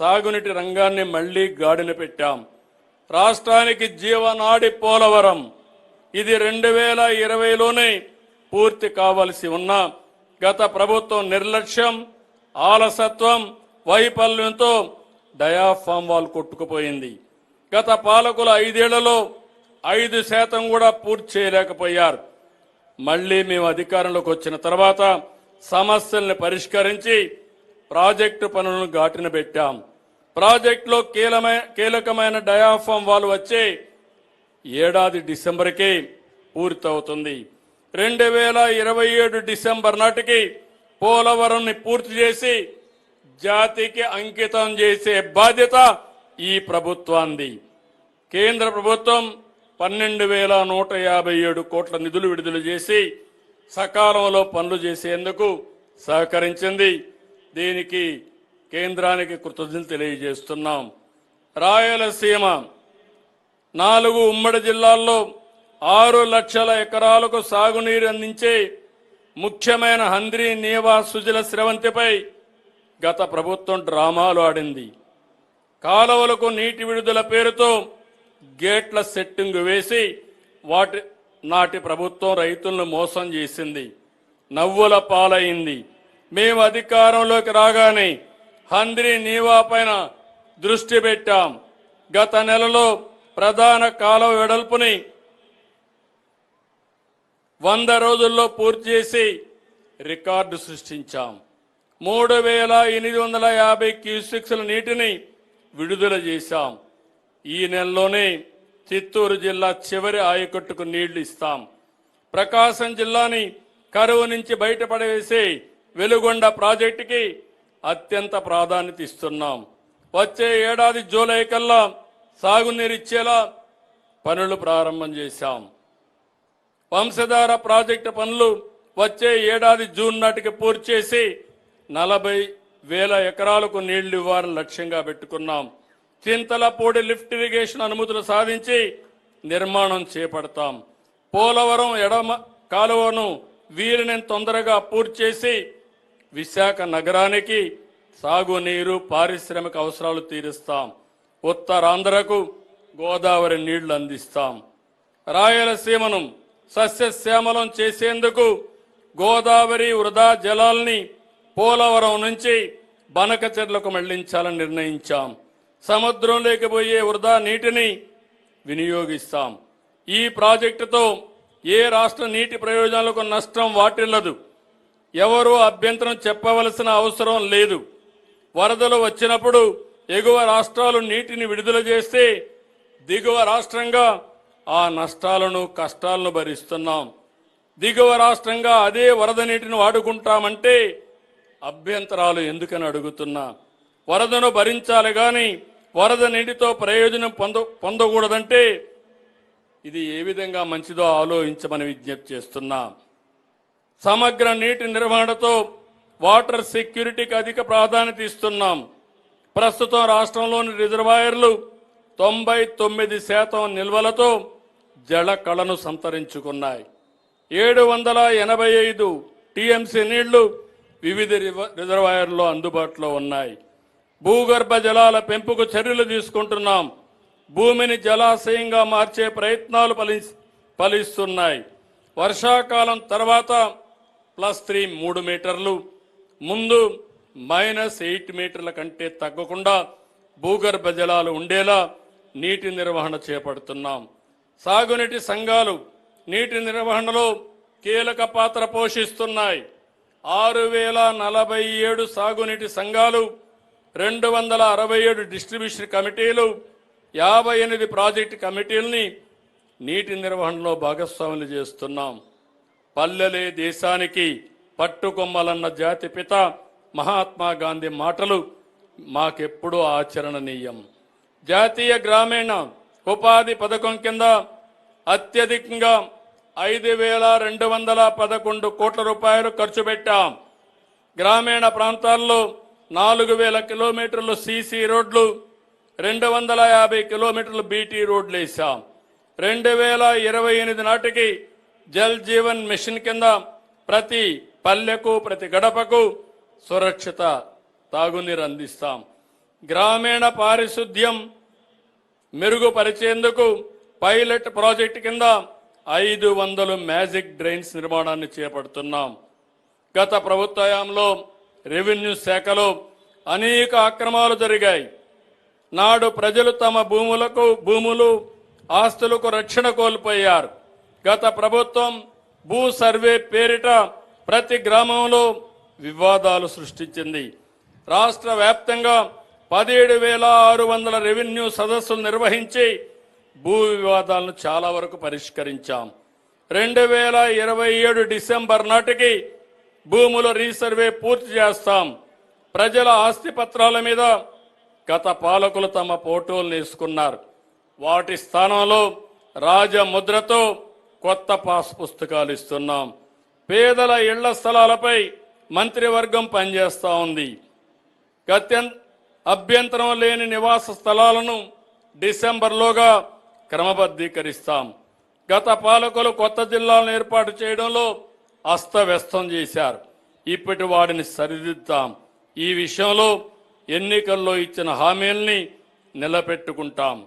సాగునీటి రంగాన్ని మళ్ళీ గాడిన పెట్టాం. రాష్ట్రానికి జీవనాడి పోలవరం. ఇది రెండు వేల ఇరవైలోనే పూర్తి కావలసి ఉన్న గత ప్రభుత్వం నిర్లక్ష్యం ఆలసత్వం వైఫల్యంతో డయాఫామ్ వాల్ కొట్టుకుపోయింది. గత పాలకుల ఐదేళ్ళలో ఐదు శాతం కూడా పూర్తి చేయలేకపోయారు. మళ్ళీ మేము అధికారంలోకి వచ్చిన తర్వాత సమస్యల్ని పరిష్కరించి ప్రాజెక్టు పనులను గాటిన పెట్టాం. ప్రాజెక్టులో కీలమైన కీలకమైన డయాఫామ్ వాళ్ళు వచ్చే ఏడాది డిసెంబర్కి పూర్తవుతుంది. రెండు వేల ఇరవై ఏడు డిసెంబర్ నాటికి పోలవరంని పూర్తి చేసి జాతికి అంకితం చేసే బాధ్యత ఈ ప్రభుత్వాంది కేంద్ర ప్రభుత్వం పన్నెండు వేల నూట యాభై ఏడు కోట్ల నిధులు విడుదల చేసి సకాలంలో పనులు చేసేందుకు సహకరించింది. దీనికి కేంద్రానికి కృతజ్ఞతలు తెలియజేస్తున్నాం. రాయలసీమ నాలుగు ఉమ్మడి జిల్లాల్లో ఆరు లక్షల ఎకరాలకు సాగునీరు అందించే ముఖ్యమైన హంద్రి నీవా సుజల స్రవంతిపై గత ప్రభుత్వం డ్రామాలు ఆడింది. కాలువలకు నీటి విడుదల పేరుతో గేట్ల సెట్టింగ్ వేసి వాటి నాటి ప్రభుత్వం రైతులను మోసం చేసింది. నవ్వుల పాలైంది. మేము అధికారంలోకి రాగానే హంద్రి నీవా పైన దృష్టి పెట్టాం. గత నెలలో ప్రధాన కాలువ వెడల్పుని వంద రోజుల్లో పూర్తి చేసి రికార్డు సృష్టించాం. మూడు వేల ఎనిమిది వందల యాభై క్యూసిక్స్ల నీటిని విడుదల చేశాం. ఈ నెలలోనే చిత్తూరు జిల్లా చివరి ఆయకట్టుకు నీళ్ళు ఇస్తాం. ప్రకాశం జిల్లాని కరువు నుంచి బయటపడవేసే వెలుగొండ ప్రాజెక్టుకి అత్యంత ప్రాధాన్యత ఇస్తున్నాం. వచ్చే ఏడాది జూలై కల్లా సాగునీరు ఇచ్చేలా పనులు ప్రారంభం చేశాం. వంశధార ప్రాజెక్టు పనులు వచ్చే ఏడాది జూన్ నాటికి పూర్తి చేసి నలభై వేల ఎకరాలకు నీళ్ళు ఇవ్వాలని లక్ష్యంగా పెట్టుకున్నాం. చింతలపూడి లిఫ్ట్ ఇరిగేషన్ అనుమతులు సాధించి నిర్మాణం చేపడతాం. పోలవరం ఎడమ కాలువను వీరిని తొందరగా పూర్తి చేసి విశాఖ నగరానికి సాగునీరు పారిశ్రామిక అవసరాలు తీరుస్తాం. ఉత్తరాంధ్రకు గోదావరి నీళ్ళు అందిస్తాం. రాయలసీమను సస్యశ్యామలం చేసేందుకు గోదావరి వృధా జలాల్ని పోలవరం నుంచి బనకచెర్లకు మళ్ళించాలని నిర్ణయించాం. సముద్రంలోకి పోయే వృధా నీటిని వినియోగిస్తాం. ఈ ప్రాజెక్టుతో ఏ రాష్ట్ర నీటి ప్రయోజనాలకు నష్టం వాటిల్లదు. ఎవరూ అభ్యంతరం చెప్పవలసిన అవసరం లేదు. వరదలు వచ్చినప్పుడు ఎగువ రాష్ట్రాలు నీటిని విడుదల చేస్తే దిగువ రాష్ట్రంగా ఆ నష్టాలను కష్టాలను భరిస్తున్నాం. దిగువ రాష్ట్రంగా అదే వరద నీటిని వాడుకుంటామంటే అభ్యంతరాలు ఎందుకని అడుగుతున్నా. వరదను భరించాలి కానీ వరద నీటితో ప్రయోజనం పొంద పొందకూడదంటే ఇది ఏ విధంగా మంచిదో ఆలోచించమని విజ్ఞప్తి చేస్తున్నా. సమగ్ర నీటి నిర్వహణతో వాటర్ సెక్యూరిటీకి అధిక ప్రాధాన్యత ఇస్తున్నాం. ప్రస్తుతం రాష్ట్రంలోని రిజర్వాయర్లు తొంభై తొమ్మిది శాతం నిల్వలతో జల కళను సంతరించుకున్నాయి. ఏడు వందల ఎనభై ఐదు టీఎంసీ నీళ్ళు వివిధ రివ- రిజర్వాయర్లో అందుబాటులో ఉన్నాయి. భూగర్భ జలాల పెంపుకు చర్యలు తీసుకుంటున్నాం. భూమిని జలాశయంగా మార్చే ప్రయత్నాలు ఫలి ఫలిస్తున్నాయి. వర్షాకాలం తర్వాత ప్లస్ త్రీ మూడు మీటర్లు. ముందు మైనస్ ఎయిట్ మీటర్ల కంటే తగ్గకుండా భూగర్భ జలాలు ఉండేలా నీటి నిర్వహణ చేపడుతున్నాం. సాగునీటి సంఘాలు నీటి నిర్వహణలో కీలక పాత్ర పోషిస్తున్నాయి. ఆరు వేల నలభై ఏడు సాగునీటి సంఘాలు రెండు వందల అరవై ఏడు డిస్ట్రిబ్యూషన్ కమిటీలు యాభై ఎనిమిది ప్రాజెక్టు కమిటీలని నీటి నిర్వహణలో భాగస్వాములు చేస్తున్నాం. పల్లెలే దేశానికి పట్టుకొమ్మలన్న జాతిపిత మహాత్మా గాంధీ మాటలు మాకెప్పుడూ ఆచరణనీయం. జాతీయ గ్రామీణ ఉపాధి పథకం కింద అత్యధికంగా ఐదు వేల రెండు వందల పదకొండు కోట్ల రూపాయలు ఖర్చు పెట్టాం. గ్రామీణ ప్రాంతాల్లో నాలుగు వేల కిలోమీటర్లు సీసీ రోడ్లు రెండు వందల యాభై కిలోమీటర్లు బీటీ రోడ్లు వేశాం రెండు వేల ఇరవై ఎనిమిది నాటికి జల్ జీవన్ మిషన్ కింద ప్రతి పల్లెకు ప్రతి గడపకు సురక్షిత తాగునీరు అందిస్తాం. గ్రామీణ పారిశుద్ధ్యం మెరుగుపరిచేందుకు పైలట్ ప్రాజెక్ట్ కింద ఐదు వందలు మ్యాజిక్ డ్రైన్స్ నిర్మాణాన్ని చేపడుతున్నాం. గత ప్రభుత్వంలో రెవెన్యూ శాఖలో అనేక అక్రమాలు జరిగాయి. నాడు ప్రజలు తమ భూములకు భూములు ఆస్తులకు రక్షణ కోల్పోయారు. గత ప్రభుత్వం భూ సర్వే పేరిట ప్రతి గ్రామంలో వివాదాలు సృష్టించింది. రాష్ట్ర వ్యాప్తంగా పదిహేడు వేల ఆరు వందల రెవెన్యూ సదస్సులు నిర్వహించి భూ వివాదాలను చాలా వరకు పరిష్కరించాం. రెండు వేల ఇరవై ఏడు డిసెంబర్ నాటికి భూముల రీసర్వే పూర్తి చేస్తాం. ప్రజల ఆస్తి పత్రాల మీద గత పాలకులు తమ ఫోటోలు వేసుకున్నారు వాటి స్థానంలో రాజముద్రతో కొత్త పాస్ పుస్తకాలు ఇస్తున్నాం. పేదల ఇళ్ళ స్థలాలపై మంత్రివర్గం పనిచేస్తూ ఉంది. గత్యం అభ్యంతరం లేని నివాస స్థలాలను డిసెంబర్లోగా క్రమబద్ధీకరిస్తాం. గత పాలకులు కొత్త జిల్లాలను ఏర్పాటు చేయడంలో అస్తవ్యస్తం చేశారు. ఇప్పటి వాడిని సరిదిద్దాం. ఈ విషయంలో ఎన్నికల్లో ఇచ్చిన హామీల్ని నిలబెట్టుకుంటాం.